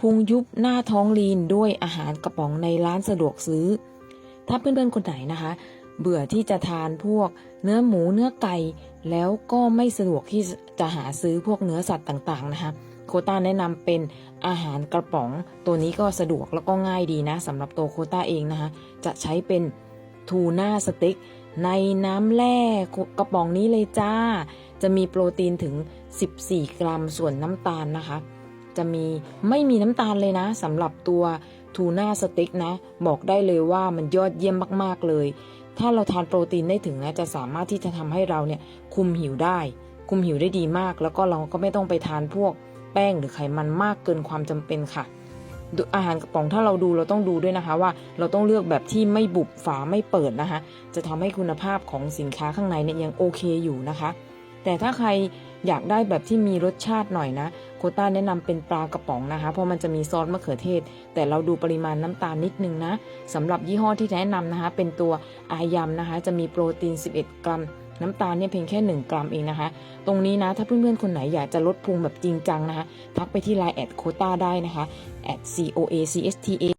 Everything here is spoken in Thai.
พุงยุบหน้าท้องลีนด้วยอาหารกระป๋องในร้านสะดวกซื้อ ถ้าเพื่อนๆคนไหนนะคะ เบื่อที่จะทานพวกเนื้อหมูเนื้อไก่แล้วก็ไม่สะดวกที่จะหาซื้อพวกเนื้อสัตว์ต่างๆนะคะโคต้าแนะนำเป็นอาหารกระป๋อง ตัวนี้ก็สะดวกแล้วก็ง่ายดีนะสำหรับตัวโคต้าเองนะคะ จะใช้เป็นทูน่าสเต็กในน้ำแร่กระป๋องนี้เลยจ้า จะมีโปรตีนถึง 14 กรัมส่วนน้ำตาลนะคะ จะมีไม่มีน้ำตาลเลยนะสำหรับตัวทูน่าสเต็กนะ บอกได้เลยว่ามันยอดเยี่ยมมากๆเลย ถ้าเราทานโปรตีนได้ถึงนะจะสามารถที่จะทำให้เราเนี่ยคุมหิวได้ คุมหิวได้ดีมาก แล้วก็เราก็ไม่ต้องไปทานพวกแป้งหรือไขมันมากเกินความจำเป็นค่ะอาหารกระป๋องถ้าเราดูเราต้องดูด้วยนะคะว่าเราต้องเลือกแบบที่ไม่บุบฝาไม่เปิดนะคะ จะทำให้คุณภาพของสินค้าข้างในเนี่ยยังโอเคอยู่นะคะ แต่ถ้าใครอยากได้แบบที่มีรสชาติหน่อยนะ โคต้าแนะนำเป็นปลากระป๋องนะคะ เพราะมันจะมีซอสมะเขือเทศ แต่เราดูปริมาณน้ำตาลนิดนึงนะสำหรับยี่ห้อที่แนะนำนะคะ เป็นตัวอายำนะคะ จะมีโปรตีน 11 กรัมน้ำตาลเนี่ยเพียงแค่ 1 กรัมเองนะคะ ตรงนี้นะถ้าเพื่อนๆ คนไหนอยากจะลดพุงแบบจริงจังนะคะ ทักไปที่ไลน์แอดโคต้าได้นะคะแอด c o a c s t a